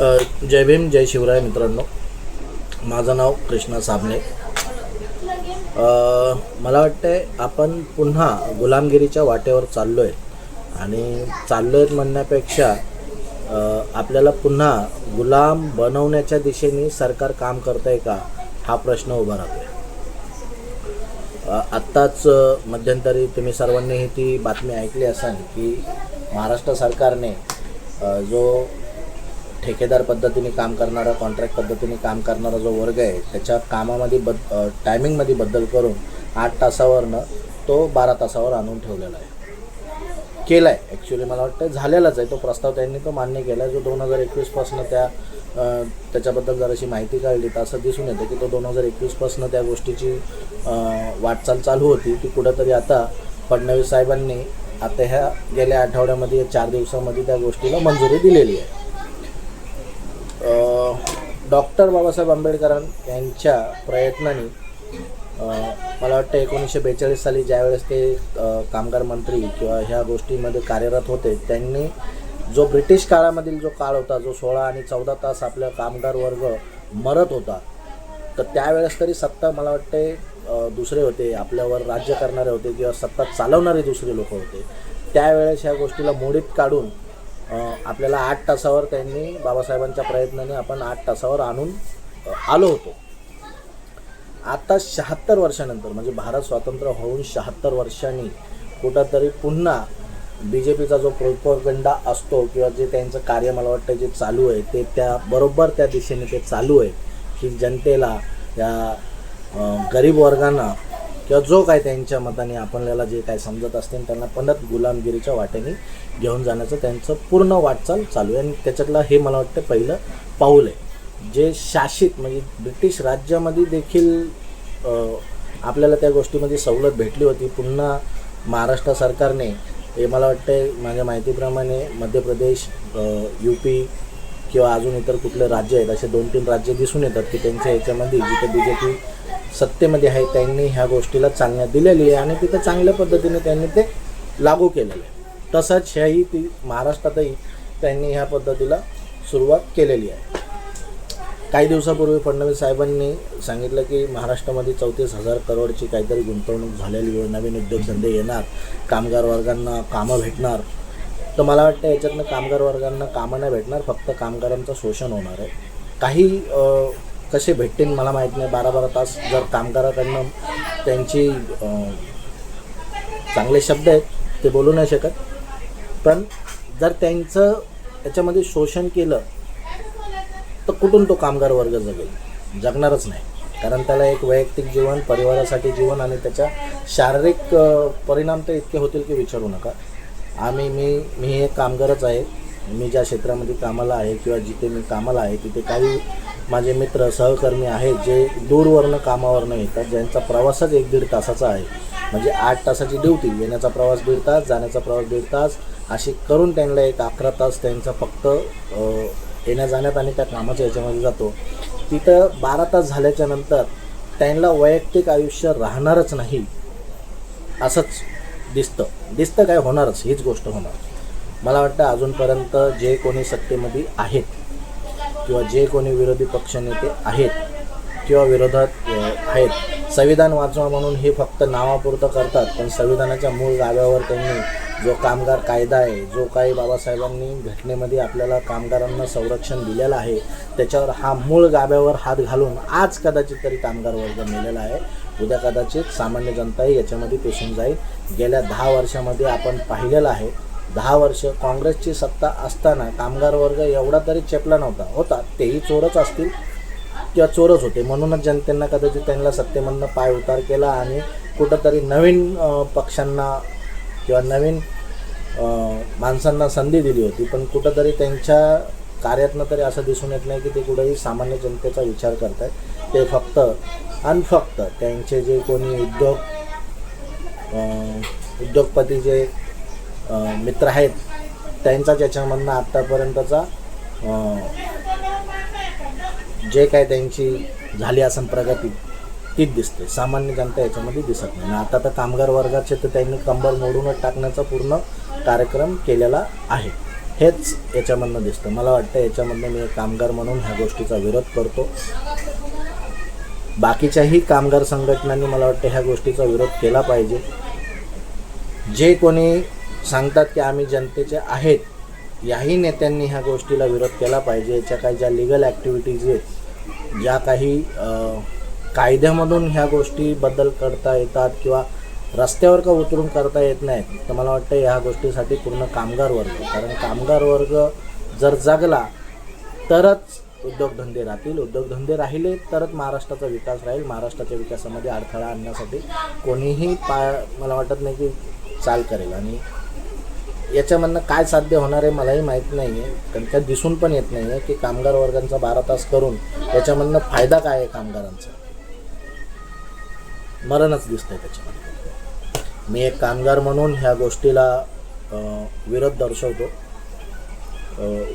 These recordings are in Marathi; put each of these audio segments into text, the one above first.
जय भीम जय शिवराय मित्रांनो. माझं नाव कृष्णा साबणे. मला वाटतंय आपण पुन्हा गुलामगिरीच्या वाटेवर चाललो आहे आणि चाललो आहेत म्हणण्यापेक्षा आपल्याला पुन्हा गुलाम बनवण्याच्या दिशेने सरकार काम करत आहे का हा प्रश्न उभा राहतो आत्ताच मध्यंतरी तुम्ही सर्वांनीही ती बातमी ऐकली असाल की महाराष्ट्र सरकारने जो ठेकेदार पद्धतीने काम करणारा कॉन्ट्रॅक्ट पद्धतीने काम करणारा जो वर्ग आहे त्याच्या कामामध्ये बद टायमिंगमध्ये बदल करून आठ तासावरनं तो बारा तासावर आणून ठेवलेला आहे. केला आहे ॲक्च्युली मला वाटतं झालेलाच आहे. तो प्रस्ताव त्यांनी तो मान्य केला आहे जो दोन हजार एकवीसपासनं त्या त्याच्याबद्दल जराशी माहिती काढली तर असं दिसून येतं की तो दोन हजार एकवीसपासनं त्या गोष्टीची वाटचाल चालू होती. की कुठंतरी आता फडणवीस साहेबांनी आता ह्या गेल्या आठवड्यामध्ये चार दिवसामध्ये त्या गोष्टीला मंजुरी दिलेली आहे. डॉक्टर बाबासाहेब आंबेडकर यांच्या प्रयत्नाने मला वाटतं एकोणीसशे बेचाळीस साली ज्यावेळेस ते कामगार मंत्री किंवा ह्या गोष्टीमध्ये कार्यरत होते त्यांनी जो ब्रिटिश काळामधील जो काळ होता जो सोळा आणि चौदा तास आपला कामगार वर्ग मरत होता तर त्यावेळेस तरी सत्ता मला वाटते दुसरे होते आपल्यावर राज्य करणारे होते किंवा सत्ता चालवणारे दुसरे लोक होते. त्यावेळेस ह्या गोष्टीला मोडीत काढून आपल्याला आठ तासावर त्यांनी बाबासाहेबांच्या प्रयत्नाने आपण आठ तासावर आणून आलो होतो. आता शहात्तर वर्षानंतर म्हणजे भारत स्वातंत्र्य होऊन शहात्तर वर्षांनी कुठंतरी पुन्हा बी जे पीचा जो प्रोपगंडा असतो किंवा जे त्यांचं कार्य मला वाटतं जे चालू आहे ते त्या बरोबर त्या दिशेने ते चालू आहे की जनतेला या गरीब वर्गांना किंवा जो काय त्यांच्या मताने आपल्याला जे काय समजत असतील त्यांना परत गुलामगिरीच्या वाटेने घेऊन जाण्याचं त्यांचं पूर्ण वाटचाल चालू आहे. आणि त्याच्यातलं हे मला वाटतं पहिलं पाऊल आहे. जे शासित म्हणजे ब्रिटिश राज्यामध्ये देखील आपल्याला त्या गोष्टीमध्ये सवलत भेटली होती. पुन्हा महाराष्ट्र सरकारने हे मला वाटतं माझ्या माहितीप्रमाणे मध्य प्रदेश यू पी किंवा अजून इतर कुठले राज्य आहेत असे दोन तीन राज्य दिसून येतात की त्यांच्या ह्याच्यामध्ये जिथे बी जे पी सत्तेमध्ये आहे त्यांनी ह्या गोष्टीला चालना दिलेली आहे आणि तिथं चांगल्या पद्धतीने त्यांनी ते लागू केलेलं आहे. तसंच ह्याही ती महाराष्ट्रातही त्यांनी ह्या पद्धतीला सुरुवात केलेली आहे. काही दिवसापूर्वी फडणवीस साहेबांनी सांगितलं की महाराष्ट्रामध्ये चौतीस हजार करोडची काहीतरी गुंतवणूक झालेली आहे नवीन उद्योगधंदे येणार कामगार वर्गांना कामं भेटणार. तर मला वाटतं याच्यातनं कामगार वर्गांना कामं नाही भेटणार फक्त कामगारांचं शोषण होणार आहे. काही कसे भेटतील मला माहीत नाही. बारा बारा तास जर कामगाराकडनं त्यांची चांगले शब्द आहेत ते बोलू नाही शकत. पण जर त्यांचं याच्यामध्ये शोषण केलं तर कुठून तो कामगार वर्ग जगेल? जगणारच नाही. कारण त्याला एक वैयक्तिक जीवन परिवारासाठी जीवन आणि त्याच्या शारीरिक परिणाम तर इतके होतील की विचारू नका. आम्ही मी मी एक कामगारच आहे. मी ज्या क्षेत्रामध्ये कामाला आहे किंवा जिथे मी कामाला आहे तिथे काही माझे मित्र सहकर्मी आहेत जे दूरवरनं कामावरनं येतात ज्यांचा प्रवासच एक दीड तासाचा आहे. म्हणजे आठ तासाची ड्युटी येण्याचा प्रवास दीड तास जाण्याचा प्रवास दीड तास अशी करून त्यांना एक अकरा तास त्यांचा फक्त येण्याजाण्यात येण्या जाण्यात आणि त्या कामाच्या याच्यामध्ये जातो. तिथं बारा तास झाल्याच्यानंतर त्यांना वैयक्तिक आयुष्य राहणारच नाही असंच दिसतं. दिसतं काय होणारच हीच गोष्ट होणार. मला वाटतं अजूनपर्यंत जे कोणी सत्तेमध्ये आहेत किंवा जे कोणी विरोधी पक्षनेते आहेत किंवा विरोधात आहेत संविधान वाचवा म्हणून हे फक्त नावापुरतं करतात पण संविधानाच्या मूळ गाव्यावर त्यांनी जो कामगार कायदा आहे जो काही बाबासाहेबांनी घटनेमध्ये आपल्याला कामगारांना संरक्षण दिलेलं आहे त्याच्यावर हा मूळ गाभ्यावर हात घालून आज कदाचित तरी कामगार वर्ग मेलेला आहे. उद्या कदाचित सामान्य जनताही याच्यामध्ये पेशून जाईल. गेल्या दहा वर्षामध्ये आपण पाहिलेलं आहे दहा वर्ष काँग्रेसची सत्ता असताना कामगार वर्ग एवढा तरी चेपला नव्हता. होता. तेही चोरच असतील किंवा चोरच होते. म्हणूनच जनतेनं कदाचित त्यांना सत्तेमधनं पाय उतार केला आणि कुठंतरी नवीन पक्षांना किंवा नवीन माणसांना संधी दिली होती. पण कुठंतरी त्यांच्या कार्यातनं तरी असं दिसून येत नाही की ते कुठेही सामान्य जनतेचा विचार करत आहेत ते फक्त आणि फक्त त्यांचे जे कोणी उद्योग उद्योगपती जे मित्र आहेत त्यांचाच याच्यामधनं आत्तापर्यंतचा जे काय त्यांची झाली असन प्रगती तीच दिसते. सामान्य जनता याच्यामध्ये दिसत नाही. आणि आता तर कामगार वर्गाचे तर त्यांनी कंबर मोडूनच टाकण्याचा पूर्ण कार्यक्रम केलेला आहे. हेच याच्यामधनं दिसतं. मला वाटतं याच्यामधनं मी एक कामगार म्हणून ह्या गोष्टीचा विरोध करतो. बाकीच्याही कामगार संघटनांनी मला वाटतं ह्या गोष्टीचा विरोध केला पाहिजे. जे कोणी सांगतात की आम्ही जनतेचे आहेत. याही नेत्यांनी ह्या गोष्टीला विरोध केला पाहिजे. याच्या काही ज्या लिगल ॲक्टिव्हिटीज आहेत ज्या काही कायद्यामधून ह्या गोष्टीबद्दल करता येतात किंवा रस्त्यावर का उतरून करता येत नाहीत तर मला वाटतं ह्या गोष्टीसाठी पूर्ण कामगार वर्ग. कारण कामगार वर्ग जर जगला तरच उद्योगधंदे राहतील. उद्योगधंदे राहिले तरच महाराष्ट्राचा विकास राहील. महाराष्ट्राच्या विकासामध्ये अडथळा आणण्यासाठी कोणीही पा मला वाटत नाही की चाल करेल. आणि याच्यामधनं काय साध्य होणार आहे मलाही माहीत नाही आहे कारण काय दिसून पण येत नाही आहे की कामगार वर्गांचा बारा तास करून याच्यामधनं फायदा काय आहे कामगारांचा. मरणच दिसतंय त्याच्यामध्ये. मी एक कामगार म्हणून ह्या गोष्टीला विरोध दर्शवतो.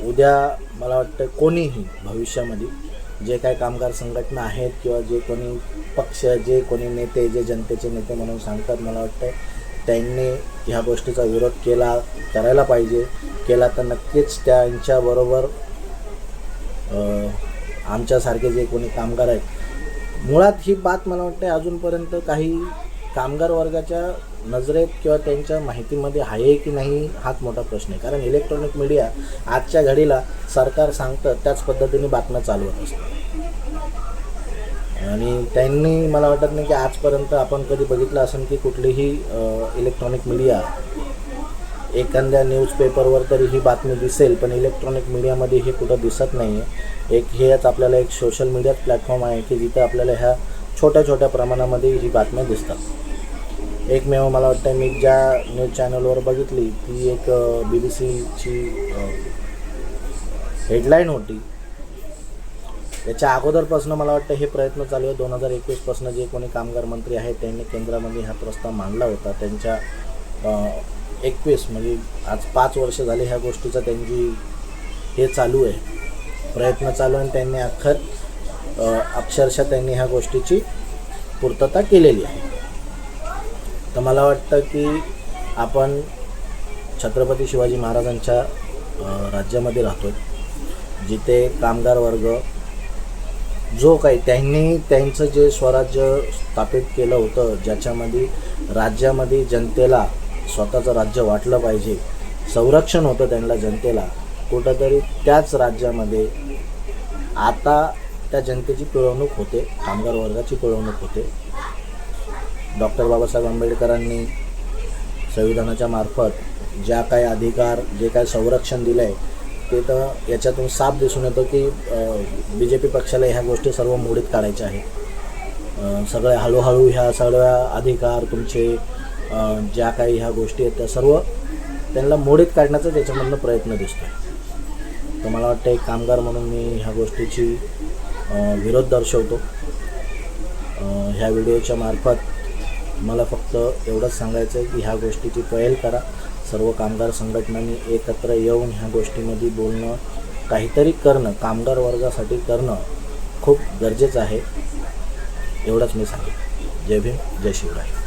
उद्या मला वाटतं कोणीही भविष्यामध्ये जे काही कामगार संघटना आहेत किंवा जे कोणी पक्ष जे कोणी नेते जे जनतेचे नेते म्हणून सांगतात मला वाटतं त्यांनी ह्या गोष्टीचा विरोध केला करायला पाहिजे. केला तर नक्कीच त्यांच्याबरोबर आमच्यासारखे जे कोणी कामगार आहेत मुळात ही बात मला वाटते अजूनपर्यंत काही कामगार वर्गाच्या नजरेत किंवा त्यांच्या माहितीमध्ये आहे की नाही हाच मोठा प्रश्न आहे. कारण इलेक्ट्रॉनिक मीडिया आजच्या घडीला सरकार सांगतं त्याच पद्धतीने बातम्या चालवत असतं. आणि त्यांनी मला वाटत नाही की आजपर्यंत आपण कधी बघितलं असेल की कुठलीही इलेक्ट्रॉनिक मीडिया एखाद्या न्यूजपेपरवर तरी ही बातमी दिसेल पण इलेक्ट्रॉनिक मीडियामध्ये हे कुठं दिसत नाही आहे एक हेच आपल्याला एक सोशल मीडिया प्लॅटफॉर्म आहे की जिथं आपल्याला ह्या छोट्या छोट्या प्रमाणामध्ये ही बातम्या दिसतात. एकमेव मला वाटतं मी ज्या न्यूज चॅनलवर बघितली ती एक बी बी सीची हेडलाईन होती. याच्या अगोदरपासून मला वाटतं हे प्रयत्न चालू आहे. दोन हजार एकवीसपासून जे कोणी कामगार मंत्री आहेत त्यांनी केंद्रामध्ये हा प्रस्ताव मांडला होता. त्यांच्या एकवीस म्हणजे आज पाच वर्ष झाले ह्या गोष्टीचं त्यांची हे चालू आहे. प्रयत्न चालू आहे आणि त्यांनी अख्खर अक्षरशः त्यांनी ह्या गोष्टीची पूर्तता केलेली आहे. तर मला वाटतं की आपण छत्रपती शिवाजी महाराजांच्या राज्यामध्ये राहतो जिथे कामगार वर्ग जो काही त्यांनी त्यांचं जे स्वराज्य स्थापित केलं होतं ज्याच्यामध्ये राज्यामध्ये जनतेला स्वतःचं राज्य वाटलं पाहिजे संरक्षण होतं त्यांना जनतेला कुठंतरी त्याच राज्यामध्ये आता त्या जनतेची पिळवणूक होते कामगार वर्गाची पिळवणूक होते. डॉक्टर बाबासाहेब आंबेडकरांनी संविधानाच्या मार्फत ज्या काही अधिकार जे काही संरक्षण दिलं आहे ते तर याच्यातून साफ दिसून येतो की बी जे पी पक्षाला ह्या गोष्टी सर्व मोडीत काढायच्या आहेत. सगळ्या हळूहळू ह्या सगळ्या अधिकार तुमचे ज्या काही ह्या गोष्टी आहेत त्या सर्व त्यांना मोडीत काढण्याचा त्याच्यामधनं प्रयत्न दिसतो तर मला वाटतं एक कामगार म्हणून मी ह्या गोष्टीची विरोध दर्शवतो. ह्या व्हिडिओच्या मार्फत मला फक्त एवढंच सांगायचं आहे की ह्या गोष्टीची पहल करा. सर्व कामगार संघटनांनी एकत्र येऊन ह्या गोष्टीमध्ये बोलणं काहीतरी करणं कामगार वर्गासाठी करणं खूप गरजेचं आहे. एवढंच मी सांगेन. जय भीम जय शिवराय.